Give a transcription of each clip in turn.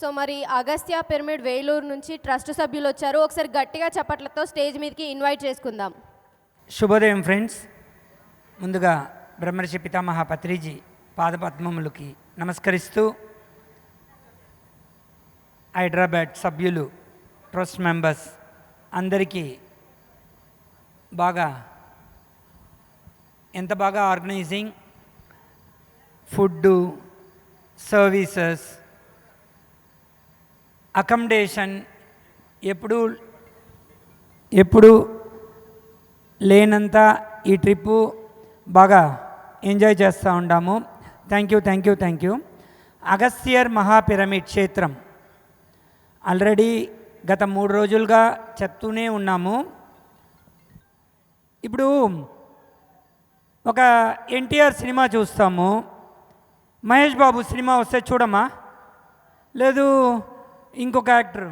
So మరి Agastya pyramid Vellore నుంచి trust సభ్యులు వచ్చారు. ఒకసారి గట్టిగా చప్పట్లతో స్టేజ్ మీదకి ఇన్వైట్ చేసుకుందాం. శుభోదయం ఫ్రెండ్స్. ముందుగా బ్రహ్మర్షి పితామహ పత్రిజీ పాదపద్మములకి నమస్కరిస్తూ హైదరాబాద్ సభ్యులు ట్రస్ట్ మెంబర్స్ అందరికీ బాగా ఎంత బాగా ఆర్గనైజింగ్ ఫుడ్డు సర్వీసెస్ అకామిడేషన్ ఎప్పుడు ఎప్పుడు లేనంత ఈ ట్రిప్పు బాగా ఎంజాయ్ చేస్తూ ఉంటాము thank you thank you thank you. Agastyar మహాపిరమిడ్ క్షేత్రం. ఆల్రెడీ గత మూడు రోజులుగా చెప్తూనే ఉన్నాము. ఇప్పుడు ఒక ఎన్టీఆర్ సినిమా చూస్తాము. మహేష్ బాబు సినిమా వస్తే చూడమా? లేదు ఇంకొక యాక్టర్.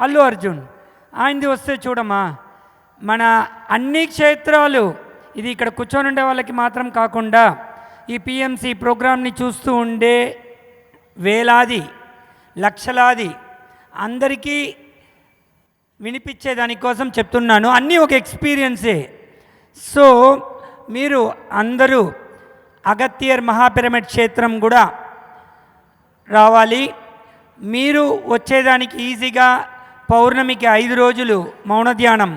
అల్లు అర్జున్. ఆయనది వస్తే చూడమ్మా. మన అన్ని క్షేత్రాలు ఇది ఇక్కడ కూర్చొని ఉండే వాళ్ళకి మాత్రం కాకుండా ఈ పిఎంసి ప్రోగ్రామ్ని చూస్తూ ఉండే వేలాది లక్షలాది అందరికీ వినిపించే దానికోసం చెప్తున్నాను. అన్నీ ఒక ఎక్స్పీరియన్సే. సో మీరు అందరూ అగత్యర్ మహాపిరమిడ్ క్షేత్రం కూడా రావాలి. మీరు వచ్చేదానికి ఈజీగా పౌర్ణమికి ఐదు రోజులు మౌన ధ్యానం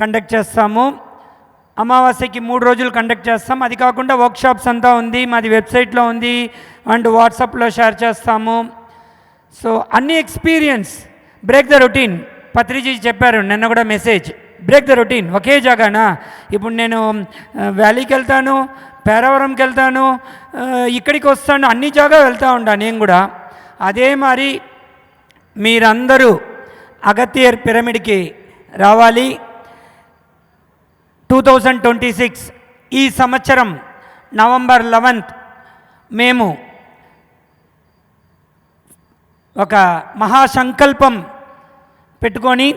కండక్ట్ చేస్తాము. అమావాస్యకి మూడు రోజులు కండక్ట్ చేస్తాం. అది కాకుండా వర్క్షాప్స్ అంతా ఉంది మాది వెబ్సైట్లో ఉంది అండ్ వాట్సాప్లో షేర్ చేస్తాము. సో అన్ని experience break the routine. Patriji చెప్పారు నిన్న కూడా మెసేజ్. బ్రేక్ ద రొటీన్ ఒకే జాగానా? ఇప్పుడు నేను వ్యాలీకి వెళ్తాను పేరవరంకి వెళ్తాను ఇక్కడికి వస్తాను అన్ని జాగా వెళ్తూ ఉంటాను నేను కూడా. అదే మరి మీరందరూ అగత్యర్ పిరమిడ్కి రావాలి. టూ థౌజండ్ ట్వంటీ సిక్స్ ఈ సంవత్సరం నవంబర్ లెవెన్త్ మేము ఒక మహాసంకల్పం పెట్టుకొని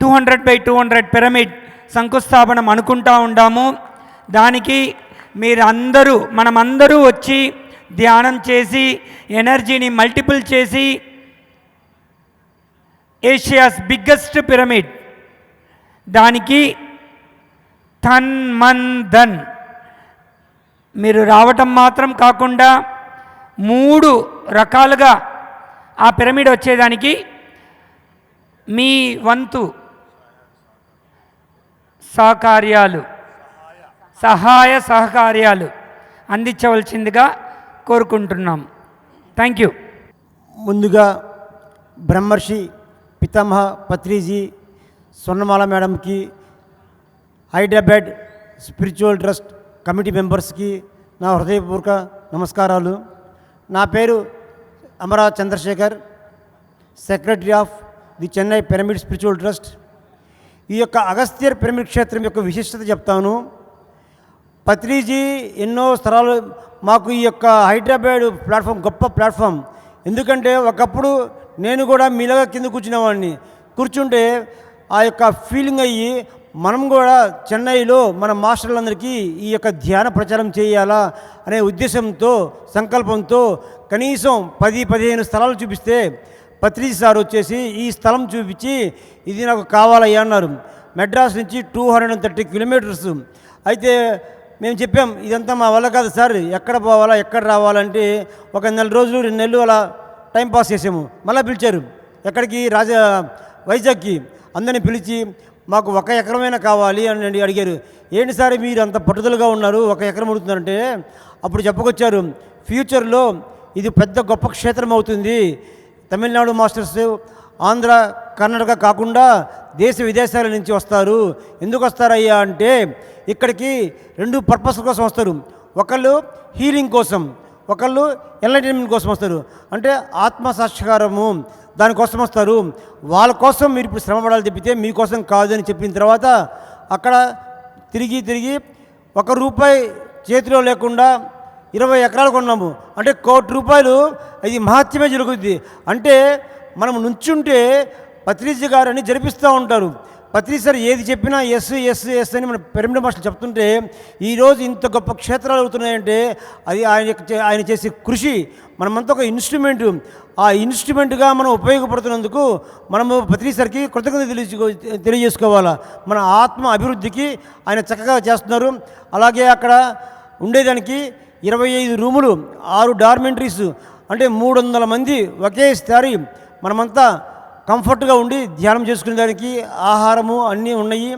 two hundred by two hundred pyramid శంకుస్థాపనం అనుకుంటా ఉండాము. దానికి మీరందరూ మనమందరూ వచ్చి ధ్యానం చేసి ఎనర్జీని మల్టిపుల్ చేసి ఏషియాస్ బిగ్గెస్ట్ పిరమిడ్. దానికి థన్ మన్ ధన్. మీరు రావటం మాత్రం కాకుండా మూడు రకాలుగా ఆ పిరమిడ్ వచ్చేదానికి మీ వంతు సహకార్యాలు. సహాయ సహకార్యాలు అందించవలసిందిగా కోరుకుంటున్నాం. థ్యాంక్ యూ ముందుగా బ్రహ్మర్షి పితామహ పత్రిజీ స్వర్ణమాల మేడంకి హైదరాబాద్ స్పిరిచువల్ ట్రస్ట్ కమిటీ మెంబర్స్కి నా హృదయపూర్వక నమస్కారాలు. నా పేరు Amara Chandrasekhar secretary of the Chennai pyramid spiritual trust. ఈ యొక్క అగస్త్యర్ పిరమిడ్ క్షేత్రం యొక్క విశిష్టత చెప్తాను. పత్రిజీ ఎన్నో స్థలాలు మాకు ఈ యొక్క హైదరాబాద్ ప్లాట్ఫామ్ గొప్ప ప్లాట్ఫామ్. ఎందుకంటే ఒకప్పుడు నేను కూడా మీలాగా కింద కూర్చునేవాడిని. కూర్చుంటే ఆ యొక్క ఫీలింగ్ అయ్యి మనం కూడా చెన్నైలో మన మాస్టర్లందరికీ ఈ యొక్క ధ్యాన ప్రచారం చేయాలా అనే ఉద్దేశంతో సంకల్పంతో కనీసం పది పదిహేను స్థలాలు చూపిస్తే పత్రిజీ సార్ వచ్చేసి ఈ స్థలం చూపించి ఇది నాకు కావాలయ్యా అన్నారు. మెడ్రాస్ నుంచి two hundred and thirty kilometres అయితే మేము చెప్పాం ఇదంతా మా వల్ల కాదు సార్ ఎక్కడ పోవాలా ఎక్కడ రావాలంటే ఒక నెల రోజులు రెండు నెలలు అలా టైంపాస్ చేసాము. మళ్ళీ పిలిచారు. ఎక్కడికి? రాజా వైజాగ్కి. అందరిని పిలిచి మాకు ఒక ఎకరమైనా కావాలి అని అడిగారు. ఏంటి సార్ మీరు అంత పట్టుదలగా ఉన్నారు ఒక ఎకరం అడుగుతున్నారంటే? అప్పుడు చెప్పుకొచ్చారు. ఫ్యూచర్లో ఇది పెద్ద గొప్ప క్షేత్రం అవుతుంది. తమిళనాడు మాస్టర్స్ ఆంధ్ర కర్ణాటక కాకుండా దేశ విదేశాల నుంచి వస్తారు. ఎందుకు వస్తారయ్యా అంటే ఇక్కడికి రెండు పర్పస్ కోసం వస్తారు. ఒకళ్ళు హీలింగ్ కోసం ఒకళ్ళు ఎంటర్టైన్మెంట్ కోసం వస్తారు. అంటే ఆత్మ సాక్షాత్కారము దానికోసం వస్తారు. వాళ్ళ కోసం మీరు ఇప్పుడు శ్రమ పడాలి చెప్పితే మీకోసం కాదు అని చెప్పిన తర్వాత అక్కడ తిరిగి తిరిగి ఒక రూపాయి చేతిలో లేకుండా ఇరవై ఎకరాలు కొన్నాము. అంటే కోటి రూపాయలు ఇది మహత్యమే జరుగుద్ది. అంటే మనం నుంచుంటే పత్రిజీ గారని జరిపిస్తూ ఉంటారు. ప్రతిసారి ఏది చెప్పినా ఎస్ ఎస్ ఎస్ అని మన పెరమిడ మాస్టర్ చెప్తుంటే ఈరోజు ఇంత గొప్ప క్షేత్రాలు అవుతున్నాయంటే అది ఆయన చే- ఆయన చేసే కృషి మనమంతా ఒక ఇన్స్ట్రుమెంట్. ఆ ఇన్స్ట్రుమెంట్గా మనం ఉపయోగపడుతున్నందుకు మనము ప్రతిసారికి కృతజ్ఞత తెలియజేసుకో తెలియజేసుకోవాలా. మన ఆత్మ అభివృద్ధికి ఆయన చక్కగా చేస్తున్నారు. అలాగే అక్కడ ఉండేదానికి ఇరవై ఐదు రూములు ఆరు డార్మెంటరీస్ అంటే మూడు వందల మంది ఒకేసారి మనమంతా కంఫర్ట్గా ఉండి ధ్యానం చేసుకునేదానికి ఆహారము అన్నీ ఉన్నాయి.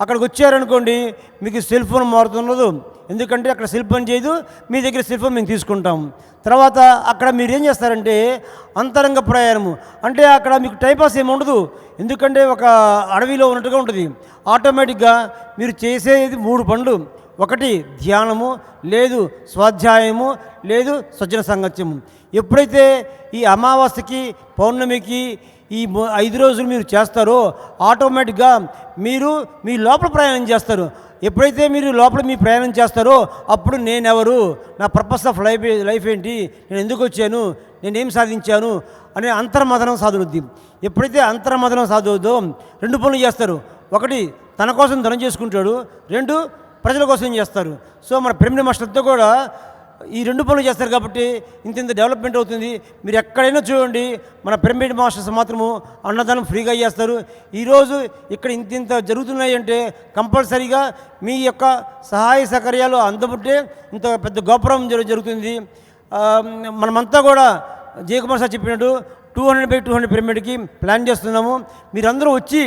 అక్కడికి వచ్చారనుకోండి మీకు సెల్ ఫోన్ మారుతున్నదు. ఎందుకంటే అక్కడ సెల్ ఫోన్ చేయదు మీ దగ్గర సెల్ ఫోన్ మేము తీసుకుంటాం. తర్వాత అక్కడ మీరు ఏం చేస్తారంటే అంతరంగ ప్రయాణము. అంటే అక్కడ మీకు టైంపాస్ ఏమి ఉండదు. ఎందుకంటే ఒక అడవిలో ఉన్నట్టుగా ఉంటుంది. ఆటోమేటిక్గా మీరు చేసేది మూడు పనులు. ఒకటి ధ్యానము. లేదు స్వాధ్యాయము. లేదు సజ్జన సంగత్యము. ఎప్పుడైతే ఈ అమావాస్యకి పౌర్ణమికి ఈ ఐదు రోజులు మీరు చేస్తారో ఆటోమేటిక్గా మీరు మీ లోపల ప్రయాణం చేస్తారు. ఎప్పుడైతే మీరు లోపల మీ ప్రయాణం చేస్తారో అప్పుడు నేనెవరు? నా పర్పస్ ఆఫ్ లైఫ్ లైఫ్ ఏంటి? నేను ఎందుకు వచ్చాను? నేనేం సాధించాను? అనే అంతర్మథనం సాధువుద్ది ఎప్పుడైతే అంతర్మథనం సాధువుద్దో రెండు పనులు చేస్తారు. ఒకటి తన కోసం ధనం చేసుకుంటాడు. రెండు ప్రజల కోసం చేస్తారు. సో మన ప్రెమిడి మాస్టర్తో కూడా ఈ రెండు పనులు చేస్తారు కాబట్టి ఇంత ఇంత డెవలప్మెంట్ అవుతుంది. మీరు ఎక్కడైనా చూడండి మన పిరమిడ్ మాస్టర్స్ మాత్రము అన్నదానం ఫ్రీగా చేస్తారు. ఈరోజు ఇక్కడ ఇంత ఇంత జరుగుతున్నాయి అంటే కంపల్సరీగా మీ యొక్క సహాయ సౌకర్యాలు అందబుట్టే ఇంత పెద్ద గోపురం జరుగుతుంది. మనమంతా కూడా జయకుమార్ సార్ చెప్పినట్టు two hundred by two hundred పిరమిడ్కి plan చేస్తున్నాము. మీరందరూ వచ్చి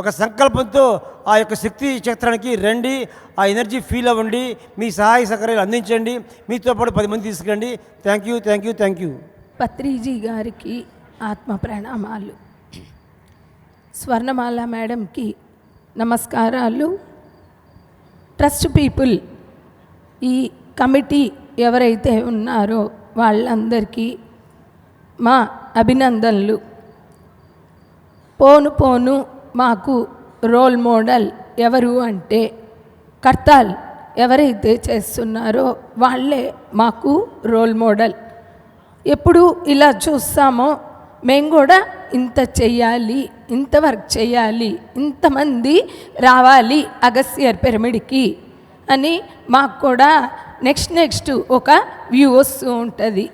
ఒక సంకల్పంతో ఆ యొక్క శక్తి క్షేత్రానికి రండి ఆ ఎనర్జీ ఫీల్ అవ్వండి మీ సహాయ సహకారాలు అందించండి మీతో పాటు పది మంది తీసుకురండి. Thank you thank you thank you. Patriji గారికి ఆత్మ ప్రణామాలు. స్వర్ణమాల మేడంకి నమస్కారాలు. ట్రస్ట్ పీపుల్ ఈ కమిటీ ఎవరైతే ఉన్నారో వాళ్ళందరికీ మా అభినందనలు. పోను పోను మాకు రోల్ మోడల్ ఎవరు అంటే కర్తాల్ ఎవరైతే చేస్తున్నారో వాళ్ళే మాకు రోల్ మోడల్. ఎప్పుడు ఇలా చూస్తామో మేము కూడా ఇంత చెయ్యాలి ఇంత వర్క్ చేయాలి ఇంతమంది రావాలి అగస్యర్ పిరమిడ్కి అని మాకు కూడా నెక్స్ట్ నెక్స్ట్ ఒక వ్యూ వస్తూ ఉంటుంది.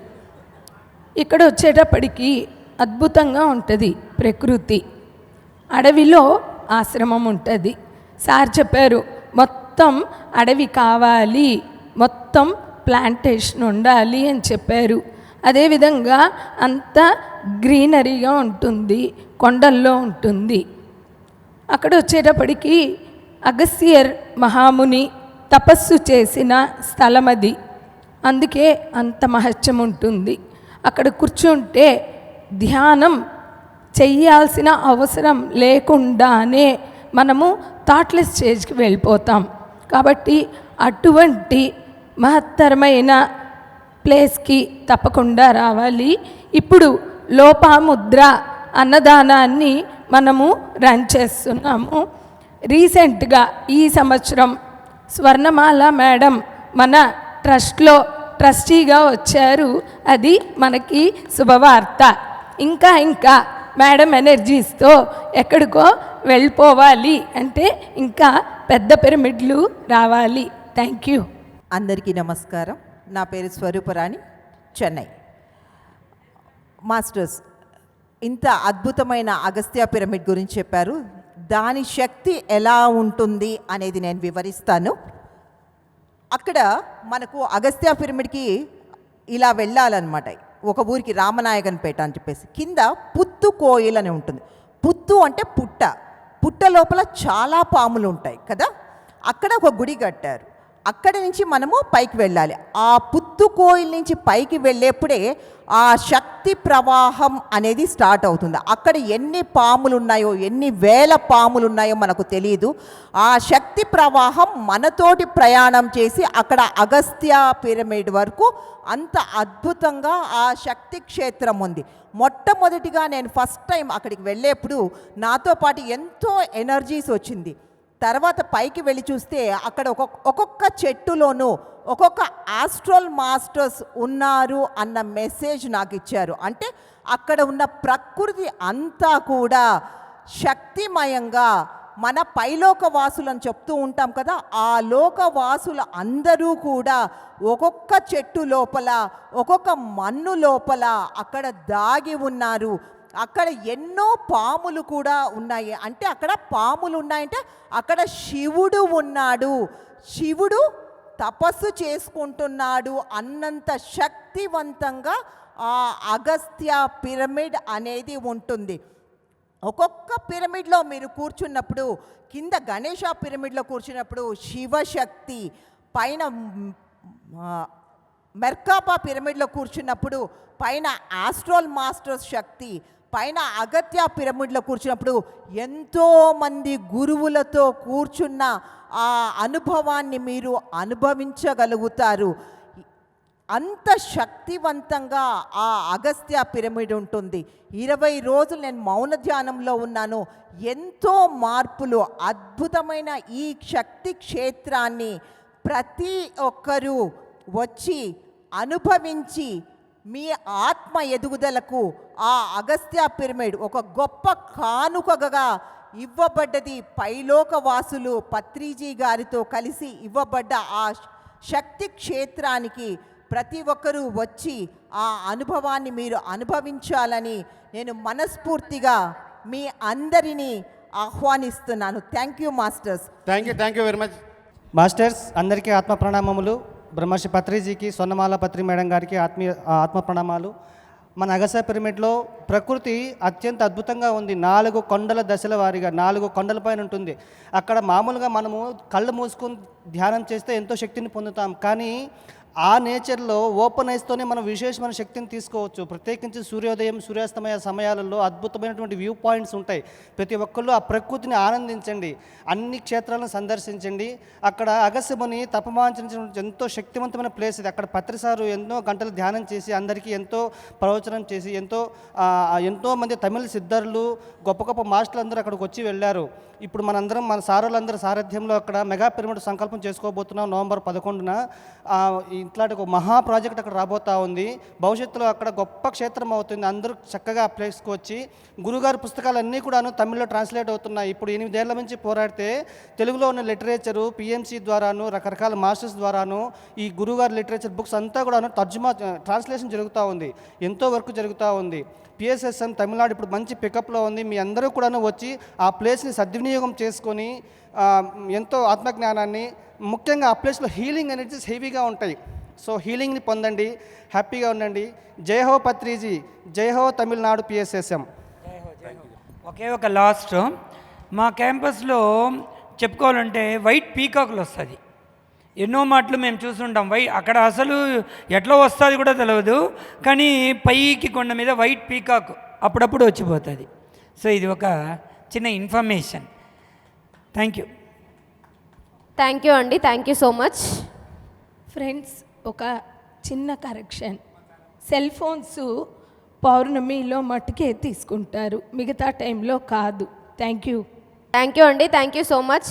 ఇక్కడ వచ్చేటప్పటికి అద్భుతంగా ఉంటుంది ప్రకృతి. అడవిలో ఆశ్రమం ఉంటుంది. సార్ చెప్పారు మొత్తం అడవి కావాలి మొత్తం ప్లాంటేషన్ ఉండాలి అని చెప్పారు. అదేవిధంగా అంత గ్రీనరీగా ఉంటుంది కొండల్లో ఉంటుంది. అక్కడ వచ్చేటప్పటికి అగస్యర్ మహాముని తపస్సు చేసిన స్థలం అది. అందుకే అంత మహత్యం ఉంటుంది. అక్కడ కూర్చుంటే ధ్యానం చెయ్యాల్సిన అవసరం లేకుండానే మనము థాట్లెస్ స్టేజ్కి వెళ్ళిపోతాం. కాబట్టి అటువంటి మహత్తరమైన ప్లేస్కి తప్పకుండా రావాలి. ఇప్పుడు లోపాముద్ర అన్నదానాన్ని మనము రన్ చేస్తున్నాము. రీసెంట్గా ఈ సంవత్సరం స్వర్ణమాల మేడం మన ట్రస్ట్లో ట్రస్టీగా వచ్చారు. అది మనకి శుభవార్త. ఇంకా ఇంకా మేడం ఎనర్జీస్తో ఎక్కడికో వెళ్ళిపోవాలి అంటే ఇంకా పెద్ద పిరమిడ్లు రావాలి. థ్యాంక్ యూ అందరికీ నమస్కారం. నా పేరు స్వరూపరాణి చెన్నై. మాస్టర్స్ ఇంత అద్భుతమైన అగస్త్య పిరమిడ్ గురించి చెప్పారు. దాని శక్తి ఎలా ఉంటుంది అనేది నేను వివరిస్తాను. అక్కడ మనకు అగస్త్య పిరమిడ్కి ఇలా వెళ్ళాలన్నమాట. ఒక ఊరికి రామనాయకన్పేట అని చెప్పేసి. కింద పుత్తు కోయిల్ అని ఉంటుంది. పుత్తు అంటే పుట్ట. పుట్ట లోపల చాలా పాములు ఉంటాయి కదా? అక్కడ ఒక గుడి కట్టారు. అక్కడి నుంచి మనము పైకి వెళ్ళాలి. ఆ పుత్తుకోయిల్ నుంచి పైకి వెళ్ళేప్పుడే ఆ శక్తి ప్రవాహం అనేది స్టార్ట్ అవుతుంది. అక్కడ ఎన్ని పాములు ఉన్నాయో ఎన్ని వేల పాములు ఉన్నాయో మనకు తెలియదు ఆ శక్తి ప్రవాహం మనతోటి ప్రయాణం చేసి అక్కడ అగస్త్య పిరమిడ్ వరకు అంత అద్భుతంగా ఆ శక్తి క్షేత్రం ఉంది. మొట్టమొదటిగా నేను ఫస్ట్ టైం అక్కడికి వెళ్ళేప్పుడు నాతో పాటు ఎంతో ఎనర్జీస్ వచ్చింది. తర్వాత పైకి వెళ్ళి చూస్తే అక్కడ ఒక్కొక్క ఒక్కొక్క చెట్టులోనూ ఒక్కొక్క ఆస్ట్రల్ మాస్టర్స్ ఉన్నారు అన్న మెసేజ్ నాకు ఇచ్చారు. అంటే అక్కడ ఉన్న ప్రకృతి అంతా కూడా శక్తిమయంగా మన పైలోక వాసులను చెప్తూ ఉంటాం కదా ఆ లోకవాసులు అందరూ కూడా ఒక్కొక్క చెట్టు లోపల ఒక్కొక్క మన్ను లోపల అక్కడ దాగి ఉన్నారు. అక్కడ ఎన్నో పాములు కూడా ఉన్నాయి. అంటే అక్కడ పాములు ఉన్నాయంటే అక్కడ శివుడు ఉన్నాడు. శివుడు తపస్సు చేసుకుంటున్నాడు అన్నంత శక్తివంతంగా ఆ అగస్త్య పిరమిడ్ అనేది ఉంటుంది. ఒక్కొక్క పిరమిడ్లో మీరు కూర్చున్నప్పుడు కింద గణేష పిరమిడ్లో కూర్చున్నప్పుడు శివశక్తి పైన మెర్కాపా పిరమిడ్లో కూర్చున్నప్పుడు పైన ఆస్ట్రోల్ మాస్టర్స్ శక్తి పైన అగత్య పిరమిడ్లో కూర్చున్నప్పుడు ఎంతోమంది గురువులతో కూర్చున్న ఆ అనుభవాన్ని మీరు అనుభవించగలుగుతారు. అంత శక్తివంతంగా ఆ అగస్త్య పిరమిడ్ ఉంటుంది. ఇరవై రోజులు నేను మౌన ధ్యానంలో ఉన్నాను. ఎంతో మార్పులు అద్భుతమైన ఈ శక్తి క్షేత్రాన్ని ప్రతి ఒక్కరూ వచ్చి అనుభవించి మీ ఆత్మ ఎదుగుదలకు ఆ అగస్త్య పిరమిడ్ ఒక గొప్ప కానుకగా ఇవ్వబడ్డది. పైలోక వాసులు పత్రిజీ గారితో కలిసి ఇవ్వబడ్డ ఆ శక్తి క్షేత్రానికి ప్రతి ఒక్కరూ వచ్చి ఆ అనుభవాన్ని మీరు అనుభవించాలని నేను మనస్ఫూర్తిగా మీ అందరినీ ఆహ్వానిస్తున్నాను. Thank you masters. Thank you thank you very much masters అందరికీ ఆత్మ ప్రణామములు. బ్రహ్మర్షి పత్రిజీకి స్వర్ణమాల పత్రి మేడం గారికి ఆత్మీయ ఆత్మ ప్రణామాలు. మన అగస పిరమిడ్లో ప్రకృతి అత్యంత అద్భుతంగా ఉంది. నాలుగు కొండల దశల వారీగా నాలుగు కొండలపైన ఉంటుంది. అక్కడ మామూలుగా మనము కళ్ళు మూసుకొని ధ్యానం చేస్తే ఎంతో శక్తిని పొందుతాం. కానీ ఆ నేచర్లో ఓపెన్ ఐస్తోనే మనం విశేషమైన శక్తిని తీసుకోవచ్చు. ప్రత్యేకించి సూర్యోదయం సూర్యాస్తమయ సమయాలలో అద్భుతమైనటువంటి వ్యూ పాయింట్స్ ఉంటాయి. ప్రతి ఒక్కళ్ళు ఆ ప్రకృతిని ఆనందించండి. అన్ని క్షేత్రాలను సందర్శించండి. అక్కడ అగస్యముని తపమాంచిన ఎంతో శక్తివంతమైన ప్లేస్ ఇది. అక్కడ పత్రిసారు ఎన్నో గంటలు ధ్యానం చేసి అందరికీ ఎంతో ప్రవచనం చేసి ఎంతో ఎంతోమంది తమిళ సిద్ధరులు గొప్ప గొప్ప మాస్టర్లు అందరూ అక్కడికి వచ్చి వెళ్ళారు. ఇప్పుడు మనందరం మన సారులందరి సారథ్యంలో అక్కడ మెగా పిరమిడ్ సంకల్పం చేసుకోబోతున్నాం నవంబర్ పదకొండున. ఇట్లాంటి ఒక మహా ప్రాజెక్ట్ అక్కడ రాబోతా ఉంది. భవిష్యత్తులో అక్కడ గొప్ప క్షేత్రం అవుతుంది. అందరూ చక్కగా ఆ ప్లేస్కి వచ్చి గురుగారి పుస్తకాలన్నీ కూడాను తమిళ్ళో ట్రాన్స్లేట్ అవుతున్నాయి. ఇప్పుడు ఎనిమిదేళ్ళ నుంచి పోరాడితే తెలుగులో ఉన్న లిటరేచరు పిఎంసీ ద్వారాను రకరకాల మాస్టర్స్ ద్వారాను ఈ గురుగారి లిటరేచర్ బుక్స్ అంతా కూడాను తర్జుమా ట్రాన్స్లేషన్ జరుగుతూ ఉంది. ఎంతో వర్క్ జరుగుతూ ఉంది. పిఎస్ఎస్ఎం తమిళనాడు ఇప్పుడు మంచి పికప్లో ఉంది. మీ అందరూ కూడాను వచ్చి ఆ ప్లేస్ని సద్వినియోగం చేసుకొని ఎంతో ఆత్మజ్ఞానాన్ని ముఖ్యంగా ఆ ప్లేస్లో హీలింగ్ ఎనర్జీస్ హెవీగా ఉంటాయి. సో హీలింగ్ని పొందండి హ్యాపీగా ఉండండి. జై హో పత్రిజీ జై హో తమిళనాడు పిఎస్ఎస్ఎం ఒకే ఒక లాస్ట్. మా క్యాంపస్లో చెప్పుకోవాలంటే వైట్ పీకాక్లు వస్తుంది. ఎన్నో మాటలు మేము చూస్తుంటాం వై అక్కడ అసలు ఎట్లా వస్తుంది కూడా తెలియదు కానీ పైకి కొండ మీద వైట్ పీకాక్ అప్పుడప్పుడు వచ్చిపోతుంది. సో ఇది ఒక చిన్న information. Thank you thank you అండి. Thank you so much. Friends ఒక చిన్న కరెక్షన్ సెల్ ఫోన్స్ పౌర్ణమిలో మట్టుకే తీసుకుంటారు. మిగతా టైంలో కాదు. థ్యాంక్ యూ థ్యాంక్ యూ అండి. Thank you so much